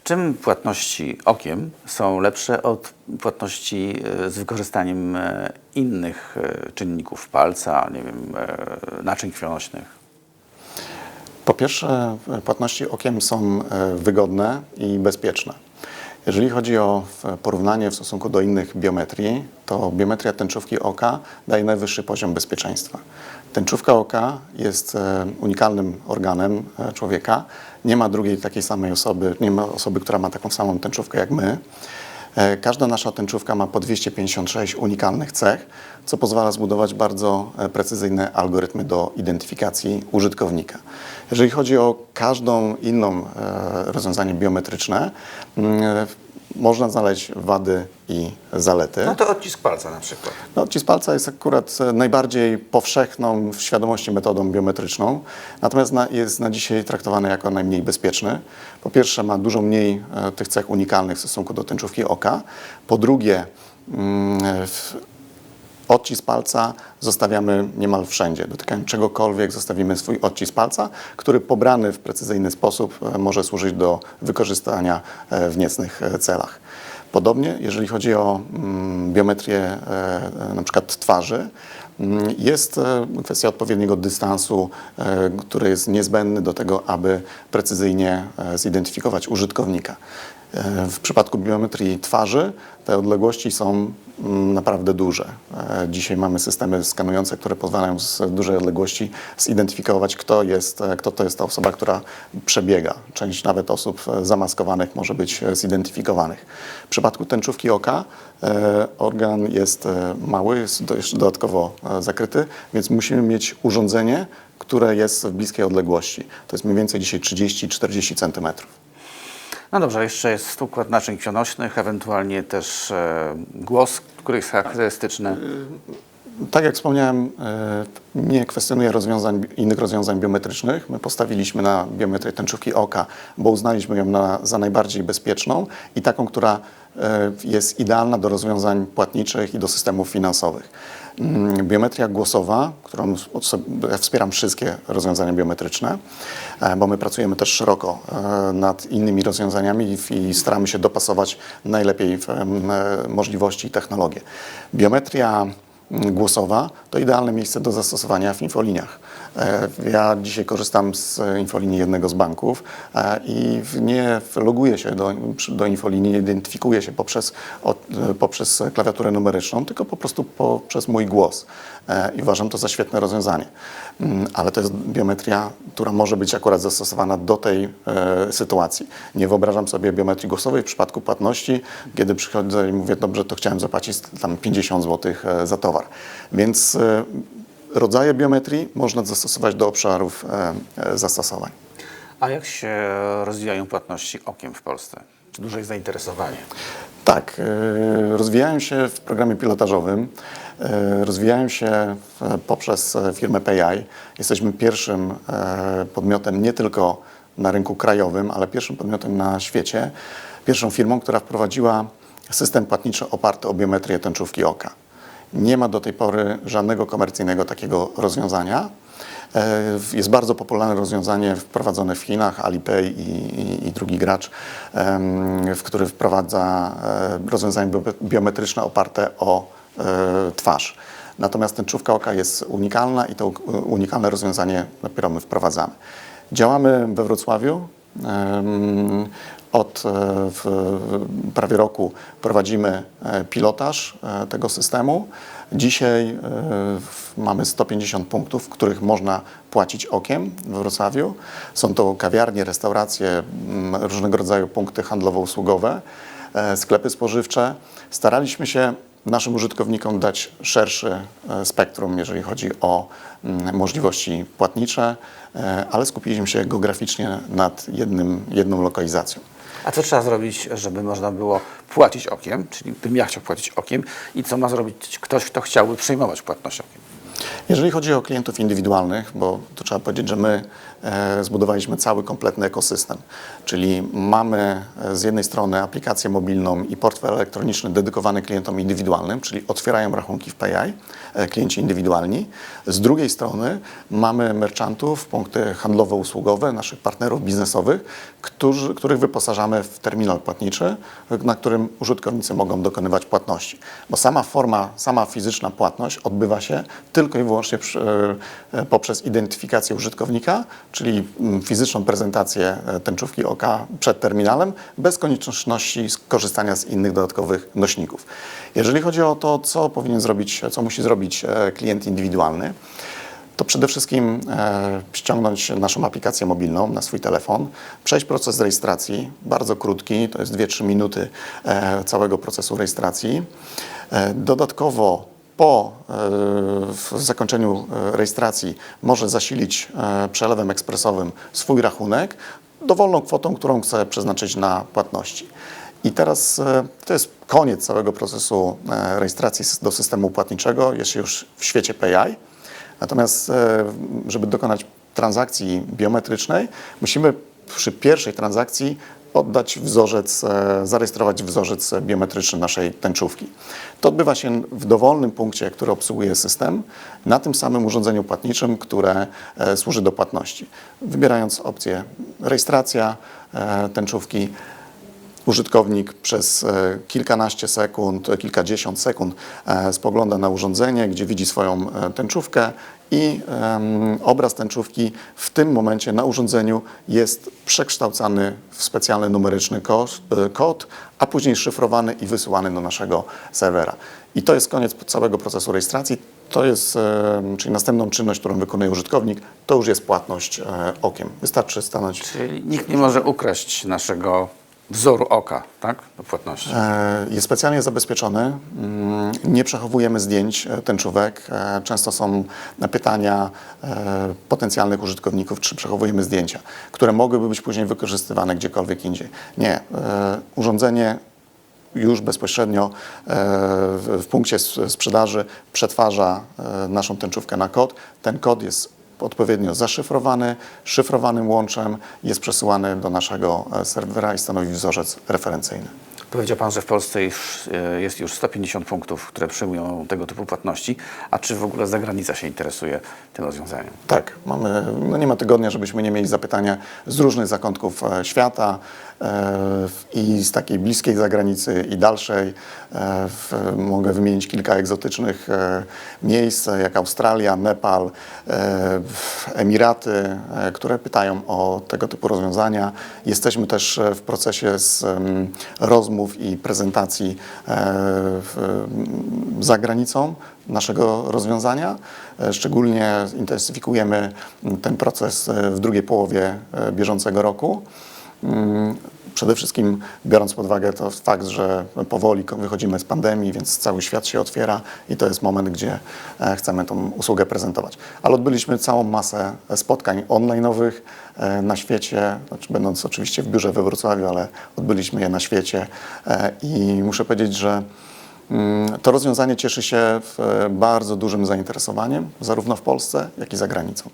W czym płatności okiem są lepsze od płatności e, z wykorzystaniem e, innych e, czynników palca, nie wiem, naczyń krwionośnych? Po pierwsze, płatności okiem są wygodne i bezpieczne. Jeżeli chodzi o porównanie w stosunku do innych biometrii, to biometria tęczówki oka daje najwyższy poziom bezpieczeństwa. Tęczówka oka jest e, unikalnym organem e, człowieka. Nie ma drugiej takiej samej osoby, nie ma osoby, która ma taką samą tęczówkę jak my. E, Każda nasza tęczówka ma po 256 unikalnych cech, co pozwala zbudować bardzo precyzyjne algorytmy do identyfikacji użytkownika. Jeżeli chodzi o każdą inną rozwiązanie biometryczne, mm, można znaleźć wady i zalety. No to odcisk palca na przykład. No, odcisk palca jest akurat e, najbardziej powszechną w świadomości metodą biometryczną, natomiast na, jest na dzisiaj traktowany jako najmniej bezpieczny. Po pierwsze, ma dużo mniej e, tych cech unikalnych w stosunku do tęczówki oka. Po drugie, mm, w, odcisk palca zostawiamy niemal wszędzie. Dotykając czegokolwiek, zostawimy swój odcisk palca, który pobrany w precyzyjny sposób e, może służyć do wykorzystania e, w niecnych e, celach. Podobnie, jeżeli chodzi o mm, biometrię przykład twarzy, mm, jest kwestia odpowiedniego dystansu, który jest niezbędny do tego, aby precyzyjnie zidentyfikować użytkownika. E, W przypadku biometrii twarzy te odległości są mm, naprawdę duże. E, Dzisiaj mamy systemy skanujące, które pozwalają z dużej odległości zidentyfikować, kto, jest, e, kto to jest ta osoba, która przebiega. Część nawet osób zamaskowanych może być zidentyfikowanych. W przypadku tęczówki oka organ jest mały, jest dodatkowo zakryty, więc musimy mieć urządzenie, które jest w bliskiej odległości. To jest mniej więcej dzisiaj 30-40 centymetrów. No dobrze, jeszcze jest układ naczyń krwionośnych, ewentualnie też e, głos, który jest charakterystyczny. Tak jak wspomniałem, e, nie kwestionuję rozwiązań, innych rozwiązań biometrycznych. My postawiliśmy na biometrię tęczówki oka, bo uznaliśmy ją na, za najbardziej bezpieczną i taką, która e, jest idealna do rozwiązań płatniczych i do systemów finansowych. Mm, Biometria głosowa, którą ja wspieram wszystkie rozwiązania biometryczne, e, bo my pracujemy też szeroko e, nad innymi rozwiązaniami i- staramy się dopasować najlepiej e, możliwości i technologie. Biometria głosowa to idealne miejsce do zastosowania w infoliniach. E, Ja dzisiaj korzystam z infolinii jednego z banków e, i nie loguję się do, do infolinii, nie identyfikuję się poprzez, poprzez klawiaturę numeryczną, tylko po prostu poprzez mój głos. E, I uważam to za świetne rozwiązanie. Mm, Ale to jest biometria, która może być akurat zastosowana do tej e, sytuacji. Nie wyobrażam sobie biometrii głosowej w przypadku płatności, kiedy przychodzę i mówię, dobrze, to chciałem zapłacić tam 50 zł za towar. Więc e, rodzaje biometrii można zastosować do obszarów e, e, zastosowań. A jak się rozwijają płatności okiem w Polsce? Czy duże jest zainteresowanie? Tak, e, rozwijają się w programie pilotażowym, e, rozwijają się poprzez e, firmę PayEye. Jesteśmy pierwszym podmiotem nie tylko na rynku krajowym, ale pierwszym podmiotem na świecie, pierwszą firmą, która wprowadziła system płatniczy oparty o biometrię tęczówki oka. Nie ma do tej pory żadnego komercyjnego takiego rozwiązania. E, Jest bardzo popularne rozwiązanie wprowadzone w Chinach, Alipay i, i, i drugi gracz, w który wprowadza e, rozwiązanie bio- biometryczne oparte o e, twarz. Natomiast tęczówka oka jest unikalna i to unikalne rozwiązanie dopiero my wprowadzamy. Działamy we Wrocławiu. Od e, w, prawie roku prowadzimy e, pilotaż e, tego systemu. Dzisiaj w- mamy 150 punktów, w których można płacić okiem we Wrocławiu. Są to kawiarnie, restauracje, mm, różnego rodzaju punkty handlowo-usługowe, sklepy spożywcze. Staraliśmy się naszym użytkownikom dać szerszy spektrum, jeżeli chodzi o mm, możliwości płatnicze, ale skupiliśmy się geograficznie nad jednym, jedną lokalizacją. A co trzeba zrobić, żeby można było płacić okiem, czyli gdybym ja chciał płacić okiem i co ma zrobić ktoś, kto chciałby przyjmować płatność okiem? Jeżeli chodzi o klientów indywidualnych, bo to trzeba powiedzieć, że my zbudowaliśmy cały kompletny ekosystem. Czyli mamy e, z jednej strony aplikację mobilną i portfel elektroniczny dedykowany klientom indywidualnym, czyli otwierają rachunki w PayEye, e, klienci indywidualni. Z drugiej strony mamy merchantów, punkty handlowo-usługowe, naszych partnerów biznesowych, którzy, których wyposażamy w terminal płatniczy, na którym użytkownicy mogą dokonywać płatności. Bo sama forma, sama fizyczna płatność odbywa się tylko i wyłącznie przy, e, poprzez identyfikację użytkownika, czyli mm, fizyczną prezentację e, tęczówki oka przed terminalem, bez konieczności skorzystania z innych dodatkowych nośników. Jeżeli chodzi o to, co powinien zrobić, co musi zrobić e, klient indywidualny, to przede wszystkim e, ściągnąć naszą aplikację mobilną na swój telefon, przejść proces rejestracji, bardzo krótki, to jest 2-3 minuty całego procesu rejestracji. Dodatkowo po e, zakończeniu e, rejestracji może zasilić e, przelewem ekspresowym swój rachunek dowolną kwotą, którą chce przeznaczyć na płatności. I teraz to jest koniec całego procesu rejestracji do systemu płatniczego, jest już w świecie PayEye. Natomiast, żeby dokonać transakcji biometrycznej, musimy przy pierwszej transakcji oddać wzorzec, e, zarejestrować wzorzec biometryczny naszej tęczówki. To odbywa się w dowolnym punkcie, który obsługuje system, na tym samym urządzeniu płatniczym, które e, służy do płatności. Wybierając opcję rejestracja e, tęczówki, użytkownik przez e, kilkanaście sekund, kilkadziesiąt sekund e, spogląda na urządzenie, gdzie widzi swoją e, tęczówkę i obraz tęczówki w tym momencie na urządzeniu jest przekształcany w specjalny numeryczny kod, a później szyfrowany i wysyłany do naszego serwera. I to jest koniec całego procesu rejestracji. To jest, czyli następną czynność, którą wykonuje użytkownik, to już jest płatność okiem. Wystarczy stanąć Czyli nikt nie może ukraść naszego wzoru oka, tak? Do płatności. E, Jest specjalnie zabezpieczony. Mm, Nie przechowujemy zdjęć e, tęczówek. E, Często są pytania potencjalnych użytkowników, czy przechowujemy zdjęcia, które mogłyby być później wykorzystywane gdziekolwiek indziej. Nie. Urządzenie już bezpośrednio w punkcie sprzedaży przetwarza naszą tęczówkę na kod. Ten kod jest odpowiednio zaszyfrowany, szyfrowanym łączem, jest przesyłany do naszego e, serwera i stanowi wzorzec referencyjny. Powiedział Pan, że w Polsce już, e, jest już 150 punktów, które przyjmują tego typu płatności. A czy w ogóle zagranica się interesuje tym rozwiązaniem? Tak, mamy, no nie ma tygodnia, żebyśmy nie mieli zapytania z różnych zakątków e, świata e, i z takiej bliskiej zagranicy i dalszej. Mogę wymienić kilka egzotycznych miejsc, jak Australia, Nepal, Emiraty, które pytają o tego typu rozwiązania. Jesteśmy też w procesie z, em, rozmów i prezentacji e, za granicą naszego rozwiązania. E, Szczególnie intensyfikujemy ten proces e, w drugiej połowie bieżącego roku. Przede wszystkim biorąc pod uwagę to fakt, że powoli wychodzimy z pandemii, więc cały świat się otwiera i to jest moment, gdzie e, chcemy tą usługę prezentować. Ale odbyliśmy całą masę spotkań online'owych e, na świecie, znaczy będąc oczywiście w biurze we Wrocławiu, ale odbyliśmy je na świecie e, i muszę powiedzieć, że Mm, To rozwiązanie cieszy się bardzo dużym zainteresowaniem, zarówno w Polsce, jak i za granicą.